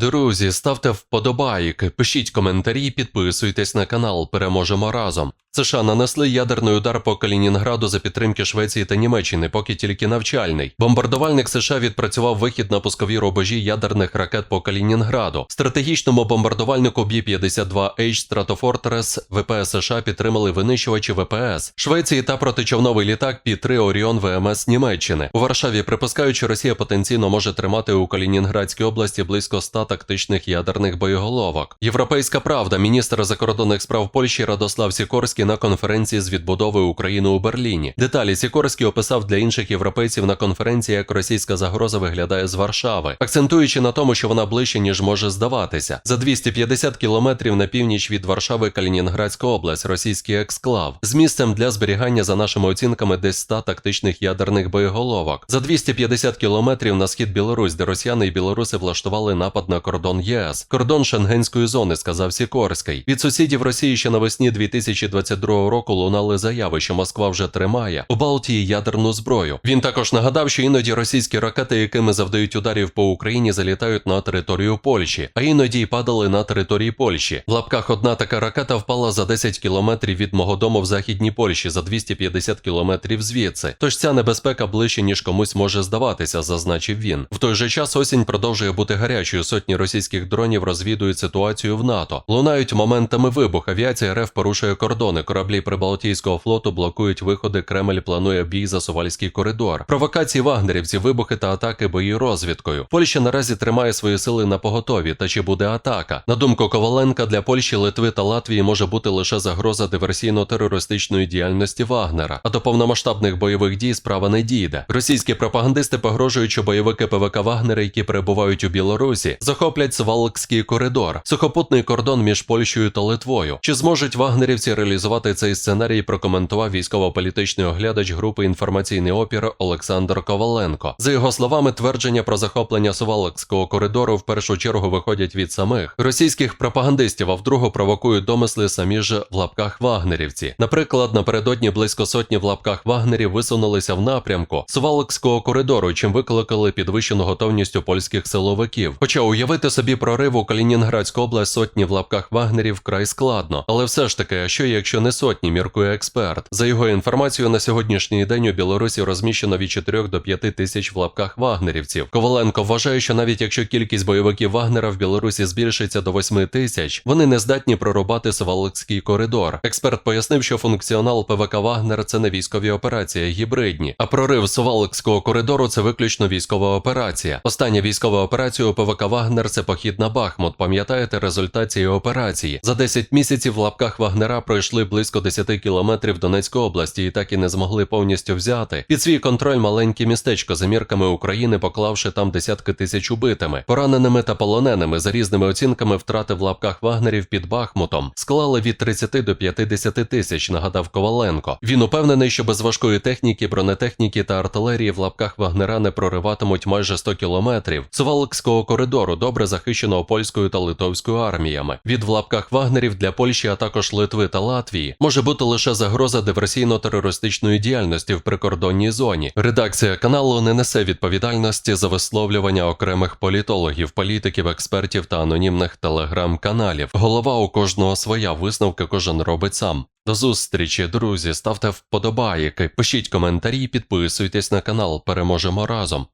Друзі, ставте вподобайки, пишіть коментарі, підписуйтесь на канал. Переможемо разом. США нанесли ядерний удар по Калінінграду за підтримки Швеції та Німеччини, поки тільки навчальний. Бомбардувальник США відпрацював вихід на пускові рубежі ядерних ракет по Калінінграду. Стратегічному бомбардувальнику Бі-52H Stratofortress ВПС США підтримали винищувачі ВПС Швеції та протичовновий літак Пі-3 Оріон ВМС Німеччини. У Варшаві припускають, що Росія потенційно може тримати у Калінінградській області близько 100 тактичних ядерних боєголовок. Європейська правда, міністр закордонних справ Польщі Радослав Сікорський на конференції з відбудови України у Берліні. Деталі Сікорський описав для інших європейців на конференції, як російська загроза виглядає з Варшави, акцентуючи на тому, що вона ближче ніж може здаватися. За 250 кілометрів на північ від Варшави Калінінградська область, російський ексклав, з місцем для зберігання за нашими оцінками десь 100 тактичних ядерних боєголовок. За 250 кілометрів на схід Білорусь, де росіяни і білоруси влаштували напад на кордон ЄС, кордон Шенгенської зони, сказав Сікорський. Від сусідів Росії ще навесні 2022 року лунали заяви, що Москва вже тримає у Балтії ядерну зброю. Він також нагадав, що іноді російські ракети, якими завдають ударів по Україні, залітають на територію Польщі, а іноді й падали на території Польщі. В лапках одна така ракета впала за 10 кілометрів від мого дому в західній Польщі, за 250 кілометрів звідси. Тож ця небезпека ближче ніж комусь може здаватися, зазначив він. В той же час осінь продовжує бути гарячою. Сотні російських дронів розвідують ситуацію в НАТО. Лунають моментами вибух. Авіація РФ порушує кордони. Кораблі Прибалтійського флоту блокують виходи. Кремль планує бій за Сувальський коридор. Провокації вагнерівців, вибухи та атаки бої розвідкою. Польща наразі тримає свої сили на поготові. Та чи буде атака? На думку Коваленка, для Польщі, Литви та Латвії може бути лише загроза диверсійно-терористичної діяльності Вагнера. А до повномасштабних бойових дій справа не дійде. Російські пропагандисти погрожують, що бойовики ПВК Вагнера, які перебувають у Білорусі, захоплять Свалкський коридор, сухопутний кордон між Польщею та Литвою. Чи зможуть вагнерівці реалізувати цей сценарій? Прокоментував військово-політичний оглядач групи інформаційний опір Олександр Коваленко. За його словами, твердження про захоплення Сувалкського коридору в першу чергу виходять від самих російських пропагандистів, а вдруге провокують домисли самі ж в лапках вагнерівці. Наприклад, напередодні близько сотні в лапках вагнерів висунулися в напрямку Сувалкського коридору, чим викликали підвищену готовність у польських силовиків. Хоча уявити собі прорив у Калінінградську область сотні в лапках вагнерів вкрай складно, але все ж таки, а що якщо не сотні, міркує експерт. За його інформацією, на сьогоднішній день у Білорусі розміщено від 4 до 5 тисяч в лапках вагнерівців. Коваленко вважає, що навіть якщо кількість бойовиків Вагнера в Білорусі збільшиться до 8 тисяч, вони не здатні прорубати Сувалкський коридор. Експерт пояснив, що функціонал ПВК Вагнер це не військові операції, а гібридні. А прорив Сувалкського коридору це виключно військова операція. Остання військова операція у ПВК Вагнер це похід на Бахмут. Пам'ятаєте результат цієї операції? За 10 місяців в лапках Вагнера пройшли близько 10 кілометрів Донецької області і так і не змогли повністю взяти під свій контроль маленьке містечко за мірками України, поклавши там десятки тисяч убитими, пораненими та полоненими. За різними оцінками втрати в лапках Вагнерів під Бахмутом склали від 30 до 50 тисяч. Нагадав Коваленко. Він упевнений, що без важкої техніки, бронетехніки та артилерії в лапках Вагнера не прориватимуть майже 100 кілометрів Сувалкського коридору, добре захищеного польською та литовською арміями. Від в лапках Вагнерів для Польщі, а також Литви та Латвії, може бути лише загроза диверсійно-терористичної діяльності в прикордонній зоні. Редакція каналу не несе відповідальності за висловлювання окремих політологів, політиків, експертів та анонімних телеграм-каналів. Голова у кожного своя висновки кожен робить сам. До зустрічі, друзі. Ставте вподобайки, пишіть коментарі, підписуйтесь на канал. Переможемо разом.